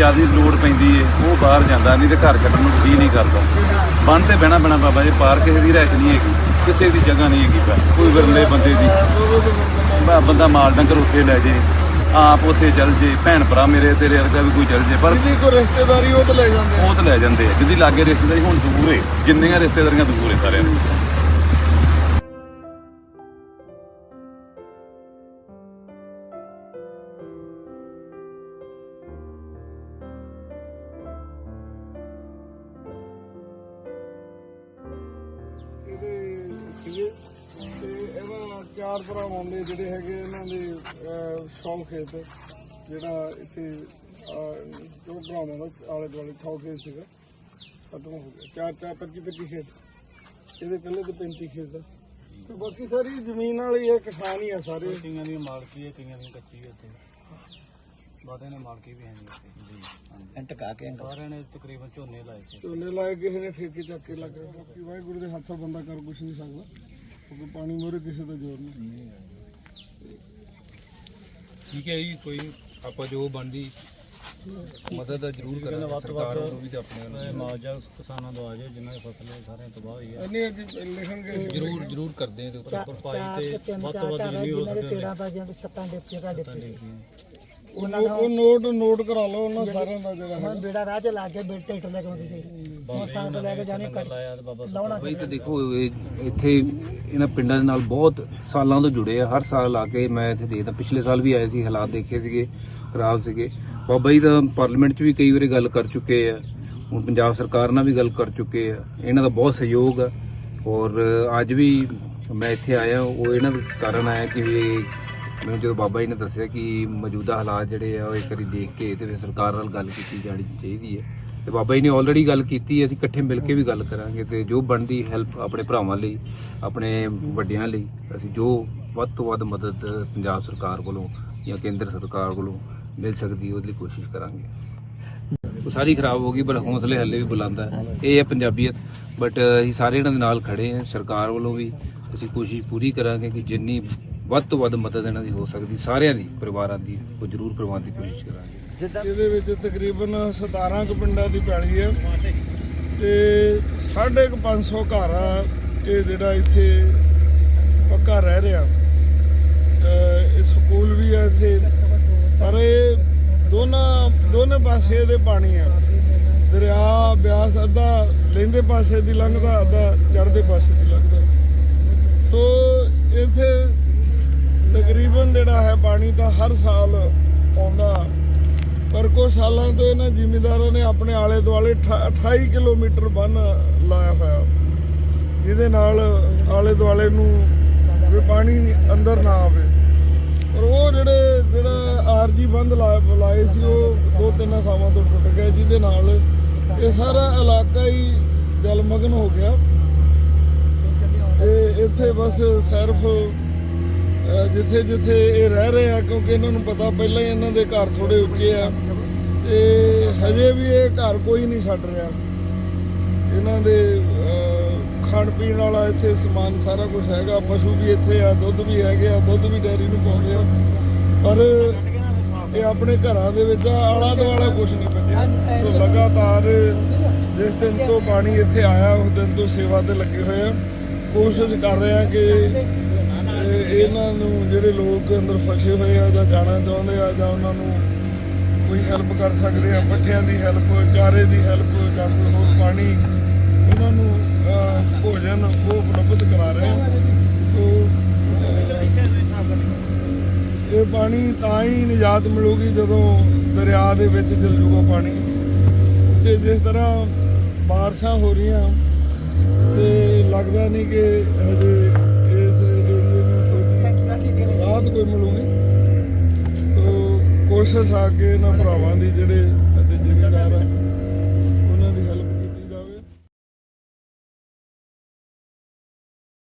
ਜ਼ਿਆਦਾ ਲੋੜ ਪੈਂਦੀ ਏ ਉਹ ਬਾਹਰ ਜਾਂਦਾ ਨਹੀਂ ਤੇ ਘਰ ਕੱਢਣ ਨੂੰ ਜੀ ਨਹੀਂ ਕਰਦਾ। ਬੰਨ ਤੇ ਬਹਿਣਾ ਬਹਿਣਾ ਬਾਬਾ ਜੀ ਪਾਰ ਕਿਸੇ ਦੀ ਰਹਿਸ਼ ਨਹੀਂ ਹੈਗੀ ਕਿਸੇ ਦੀ ਜਗ੍ਹਾ ਨਹੀਂ ਹੈਗੀ ਪਰ ਕੋਈ ਵਿਰਲੇ ਬੰਦੇ ਦੀ। ਬ- ਬੰਦਾ ਮਾਲ ਡੰਗਰ ਉੱਥੇ ਲੈ ਜੇ ਆਪ ਉੱਥੇ ਚੱਲ ਜੇ ਭੈਣ ਭਰਾ ਮੇਰੇ ਤੇਰੇ ਵਰਗਾ ਵੀ ਕੋਈ ਚੱਲ ਜੇ ਪਰ ਜਿਹਦੀ ਕੋਈ ਰਿਸ਼ਤੇਦਾਰੀ ਉਹ ਤਾਂ ਲੈ ਜਾਂਦੇ ਉਹ ਤਾਂ ਲੈ ਜਾਂਦੇ ਆ ਜਿਹਦੀ ਲਾਗੇ ਰਿਸ਼ਤੇਦਾਰੀ ਹੁਣ ਦੂਰ ਏ ਜਿੰਨੀਆਂ ਰਿਸ਼ਤੇਦਾਰੀਆਂ ਦੂਰ ਏ ਸਾਰਿਆਂ ਨੂੰ ਚਾਰ ਭਰਾ ਆਉਂਦੇ ਜਿਹੜੇ ਹੈਗੇ ਇਹਨਾਂ ਦੇ ਅਹ, ਸੌ ਖੇਤ ਜਿਹੜਾ ਇੱਥੇ ਜੋ ਭਰਾਵਾਂ ਦਾ ਆਲੇ ਦੁਆਲੇ ਸੌ ਖੇਤ ਸੀਗਾ। ਖਤਮ ਹੋ ਗਿਆ। ਚਾਰ ਚਾਰ ਪੱਚੀ ਪੱਚੀ ਖੇਤ। ਇਹਦੇ ਪਹਿਲੇ ਤੇ 35 ਖੇਤ ਦਾ ਤੇ ਬਾਕੀ ਸਾਰੀ ਜ਼ਮੀਨ ਵਾਲੀ ਹੈ ਕਿਸਾਨ ਹੀ ਆ ਸਾਰੇ। ਕਈਆਂ ਦੀ ਮਾਲਕੀ ਹੈ ਕਈਆਂ ਦੀ ਕੱਚੀ ਹੈ ਇੱਥੇ। ਬਾਦੇ ਨੇ ਮਾਲਕੀ ਵੀ ਹੈ ਨਹੀਂ ਇੱਥੇ। ਜੀ। ਟਕਾ ਕੇ ਸਾਰਿਆਂ ਨੇ ਤਕਰੀਬਨ ਝੋਨੇ ਲਾਏ ਸੀ। ਝੋਨੇ ਲਾਏ ਕਿਸੇ ਨੇ ਠੇਕੇ ਚੱਕ ਕੇ ਲੱਗੇ। ਬਾਕੀ ਵਾਹਿਗੁਰੂ ਦੇ ਹੱਥੋਂ ਬੰਦਾ ਕਰ ਕੁਛ ਨਹੀਂ ਸਕਦਾ। ਕਿਉਂਕਿ ਪਾਣੀ ਮੋਰੇ ਕਿਸੇ ਦਾ ਜ਼ੋਰ ਨਹੀਂ। ਠੀਕ ਹੈ ਜੀ ਕੋਈ ਆਪਾਂ ਜੋ ਬਣਦੀ ਮਦਦ ਆ ਜ਼ਰੂਰ ਕਰਾਂਗੇ ਸਰਕਾਰ ਵੱਲੋਂ ਵੀ ਤੇ ਆਪਣੇ ਇਹ ਮੁਆਵਜ਼ਾ ਕਿਸਾਨਾਂ ਤੋਂ ਆ ਜਾਏ ਜਿਨ੍ਹਾਂ ਦੀ ਫਸਲ ਹੈ ਸਾਰਿਆਂ ਤਬਾਹ ਹੋਈ ਹੈ ਇੰਨੇ ਅੱਗੇ ਲਿਖਣਗੇ। ਜ਼ਰੂਰ ਜ਼ਰੂਰ ਕਰਦੇ ਆ ਤੇ ਉੱਪਰ। ਭਰਪਾਈ ਤੇ ਵੱਧ ਤੋਂ ਵੱਧ ਜਿੰਨੀ ਹੋ ਸਕੇ ਤੇੜਾ ਪਾ ਜਾਂਦੇ ਛੱਤਾਂ ਡਿੱਪੀਆਂ ਕਾ ਡਿੱਪੀ ਉਹ ਉਹ ਨੋਟ ਨੋਟ ਕਰਾ ਲਓ ਉਹਨਾਂ ਸਾਰਿਆਂ ਦਾ ਜਿਹੜਾ ਹੈ ਹੁਣ ਬੇੜਾ ਰਾਹ ਚ ਲਾ ਕੇ ਬੇੜ ਟਿਕਟ ਲੈ ਕੇ ਆਉਂਦੀ ਸੀ। ਹੁਣ ਸੰਗਤ ਲੈ ਕੇ ਜਾਣੀ ਕੱਟ ਲਾਇਆ ਤੇ ਬਾਬਾ ਲਾਉਣਾ ਬਈ ਤੇ ਦੇਖੋ ਇਹ- ਇੱਥੇ ਇਹਨਾਂ ਪਿੰਡਾਂ ਦੇ ਨਾਲ ਬਹੁਤ ਸਾਲਾਂ ਤੋਂ ਜੁੜੇ ਆ। ਹਰ ਸਾਲ ਆ ਕੇ ਮੈਂ ਇੱਥੇ ਦੇਖਦਾ। ਪਿਛਲੇ ਸਾਲ ਵੀ ਆਏ ਸੀ ਹਾਲਾਤ ਦੇਖੇ ਸੀਗੇ ਖਰਾਬ ਸੀਗੇ। ਬਾਬਾ ਜੀ ਤਾਂ ਪਾਰਲੀਮੈਂਟ 'ਚ ਵੀ ਕਈ ਵਾਰੀ ਗੱਲ ਕਰ ਚੁੱਕੇ ਆ। ਹੁਣ ਪੰਜਾਬ ਸਰਕਾਰ ਨਾਲ ਵੀ ਗੱਲ ਕਰ ਚੁੱਕੇ ਆ। ਇਹਨਾਂ ਦਾ ਬਹੁਤ ਸਹਿਯੋਗ ਆ। ਔਰ ਅੱਜ ਵੀ ਮੈਂ ਇੱਥੇ ਆਇਆ। ਉਹ ਇਹਨਾਂ ਦੇ ਕਾਰਨ ਆਇਆ ਕਿ ਵੀ ਮੈਨੂੰ ਜਦੋਂ ਬਾਬਾ ਜੀ ਨੇ ਦੱਸਿਆ ਕਿ ਮੌਜੂਦਾ ਹਾਲਾਤ ਜਿਹੜੇ ਆ, ਉਹ ਇੱਕ ਵਾਰੀ ਦੇਖ ਕੇ ਤੇ ਫਿਰ ਸਰਕਾਰ ਨਾਲ ਗੱਲ ਕੀਤੀ ਜਾਣੀ ਚਾਹੀਦੀ ਹੈ। ਤੇ ਬਾਬਾ ਜੀ ਨੇ ਆਲਰੇਡੀ ਗੱਲ ਕੀਤੀ, ਅਸੀਂ ਇਕੱਠੇ ਮਿਲ ਕੇ ਵੀ ਗੱਲ ਕਰਾਂਗੇ ਤੇ ਜੋ ਬਣਦੀ ਹੈਲਪ ਆਪਣੇ ਭਰਾਵਾਂ ਲਈ, ਆਪਣੇ ਵੱਡਿਆਂ ਲਈ, ਅਸੀਂ ਜੋ ਵੱਧ ਤੋਂ ਵੱਧ ਮਦਦ ਪੰਜਾਬ ਸਰਕਾਰ ਵੱਲੋਂ ਜਾਂ ਕੇਂਦਰ ਸਰਕਾਰ ਵੱਲੋਂ ਮਿਲ ਸਕਦੀ ਉਹਦੇ ਲਈ ਕੋਸ਼ਿਸ਼ ਕਰਾਂਗੇ। ਉਹ ਸਾਰੀ ਖਰਾਬ ਹੋ ਗਈ, ਪਰ ਹੌਸਲੇ ਹੱਲੇ ਵੀ ਬੁਲੰਦ ਹੈ ਇਹ ਹੈ ਪੰਜਾਬੀਅਤ ਬਟ ਅਸੀਂ ਸਾਰੇ ਇਹਨਾਂ ਦੇ ਨਾਲ ਖੜੇ ਹਾਂ, ਸਰਕਾਰ ਵੱਲੋਂ ਵੀ ਅਸੀਂ ਕੋਸ਼ਿਸ਼ ਪੂਰੀ ਕਰਾਂਗੇ ਕਿ ਜਿੰਨੀ ਵੱਧ ਤੋਂ ਵੱਧ ਮਦਦ ਇਹਨਾਂ ਦੀ ਹੋ ਸਕਦੀ ਸਾਰਿਆਂ ਦੀ ਪਰਿਵਾਰਾਂ ਦੀ ਉਹ ਜ਼ਰੂਰ ਕਰਵਾਉਣ ਦੀ ਕੋਸ਼ਿਸ਼ ਕਰਾਂਗੇ। ਇਹਦੇ ਵਿੱਚ ਤਕਰੀਬਨ 17 ਕੁ ਪਿੰਡਾਂ ਦੀ ਪੈਲੀ ਹੈ ਤੇ ਸਾਢੇ ਕੁ 500 ਘਰ ਆ ਇਹ ਜਿਹੜਾ ਇੱਥੇ ਪੱਕਾ ਰਹਿ ਰਿਹਾ। ਇਹ ਸਕੂਲ ਵੀ ਹੈ ਇੱਥੇ ਪਰ ਇਹ ਦੋਨਾਂ ਦੋਨੇ ਪਾਸੇ ਇਹਦੇ ਪਾਣੀ ਆ। ਦਰਿਆ ਬਿਆਸ ਅੱਧਾ ਲੈਂਦੇ ਪਾਸੇ ਦੀ ਲੰਘਦਾ ਅੱਧਾ ਚੜ੍ਹਦੇ ਪਾਸੇ ਦੀ ਲੰਘਦਾ। ਸੋ ਇੱਥੇ ਤਕਰੀਬਨ ਜਿਹੜਾ ਹੈ ਪਾਣੀ ਤਾਂ ਹਰ ਸਾਲ ਆਉਂਦਾ। ਪਰ ਕੁਝ ਸਾਲਾਂ ਤੋਂ ਇਹਨਾਂ ਜ਼ਿਮੀਂਦਾਰਾਂ ਨੇ ਆਪਣੇ ਆਲੇ ਦੁਆਲੇ ਅਠਾ- 28 ਕਿਲੋਮੀਟਰ ਬੰਨ ਲਾਇਆ ਹੋਇਆ। ਜਿਹਦੇ ਨਾਲ ਆਲੇ ਦੁਆਲੇ ਨੂੰ ਵੀ ਪਾਣੀ ਅੰਦਰ ਨਾ ਆਵੇ। ਪਰ ਉਹ ਜਿਹੜੇ, ਜਿਹੜਾ ਆਰਜੀ ਬੰਦ ਲਾ- ਲਾਏ ਸੀ, ਉਹ ਦੋ ਤਿੰਨ ਥਾਵਾਂ ਤੋਂ ਟੁੱਟ ਗਏ, ਜਿਹਦੇ ਨਾਲ ਇਹ ਸਾਰਾ ਇਲਾਕਾ ਹੀ ਜਲਮਗਨ ਹੋ ਗਿਆ। ਤੇ ਇੱਥੇ ਬਸ ਸਿਰਫ ਜਿੱਥੇ ਜਿੱਥੇ ਇਹ ਰਹਿ ਰਹੇ ਆ, ਕਿਉਂਕਿ ਇਹਨਾਂ ਨੂੰ ਪਤਾ ਪਹਿਲਾਂ ਹੀ ਇਹਨਾਂ ਦੇ ਘਰ ਥੋੜੇ ਉੱਚੇ ਆ। ਤੇ ਹਜੇ ਵੀ ਇਹ ਘਰ ਕੋਈ ਨਹੀਂ ਛੱਡ ਰਿਹਾ। ਇਹਨਾਂ ਦੇ ਖਾਣ ਪੀਣ ਵਾਲਾ ਇੱਥੇ ਸਮਾਨ ਸਾਰਾ ਕੁਝ ਹੈਗਾ, ਪਸ਼ੂ ਵੀ ਇੱਥੇ ਆ, ਦੁੱਧ ਵੀ ਹੈਗੇ ਆ, ਦੁੱਧ ਵੀ ਡੈਰੀ ਨੂੰ ਪਾਉਂਦੇ ਆ। ਪਰ ਇਹ ਆਪਣੇ ਘਰਾਂ ਦੇ ਵਿੱਚ ਆਲਾ ਦੁਆਲਾ ਕੁਝ ਨਹੀਂ ਬਚਿਆ ਸੋ ਲਗਾਤਾਰ ਜਿਸ ਦਿਨ ਤੋਂ ਪਾਣੀ ਇੱਥੇ ਆਇਆ, ਉਸ ਦਿਨ ਤੋਂ ਸੇਵਾ ਤੇ ਲੱਗੇ ਹੋਏ ਆ। ਕੋਸ਼ਿਸ਼ ਕਰ ਰਹੇ ਆ ਕਿ ਇਹਨਾਂ ਨੂੰ ਜਿਹੜੇ ਲੋਕ ਅੰਦਰ ਫਸੇ ਹੋਏ ਆ ਜਾਂ ਜਾਣਾ ਚਾਹੁੰਦੇ ਆ ਜਾਂ ਉਹਨਾਂ ਨੂੰ ਕੋਈ ਹੈਲਪ ਕਰ ਸਕਦੇ ਆ, ਬੱਚਿਆਂ ਦੀ ਹੈਲਪ ਚਾਰੇ ਦੀ ਹੈਲਪ ਜਾਂ ਕੋਈ ਹੋਰ ਪਾਣੀ, ਉਹਨਾਂ ਨੂੰ ਭੋਜਨ ਉਹ ਉਪਲਬਧ ਕਰਾ ਰਹੇ ਆ। ਸੋ, ਇਹ ਪਾਣੀ ਤਾਂ ਹੀ ਨਿਜਾਤ ਮਿਲੂਗੀ ਜਦੋਂ ਦਰਿਆ ਦੇ ਵਿੱਚ ਜਲ ਜੂਗਾ ਪਾਣੀ। ਤੇ ਜਿਸ ਤਰ੍ਹਾਂ ਬਾਰਿਸ਼ਾਂ ਹੋ ਰਹੀਆਂ, ਤੇ ਲੱਗਦਾ ਨਹੀਂ ਕਿ ਹਜੇ ਮਿਲੂਗੀ। ਤੋ ਕੋਸ਼ਿਸ਼ ਆ ਕੇ ਇਹਨਾਂ ਭਰਾਵਾਂ ਦੀ ਜਿਹੜੇ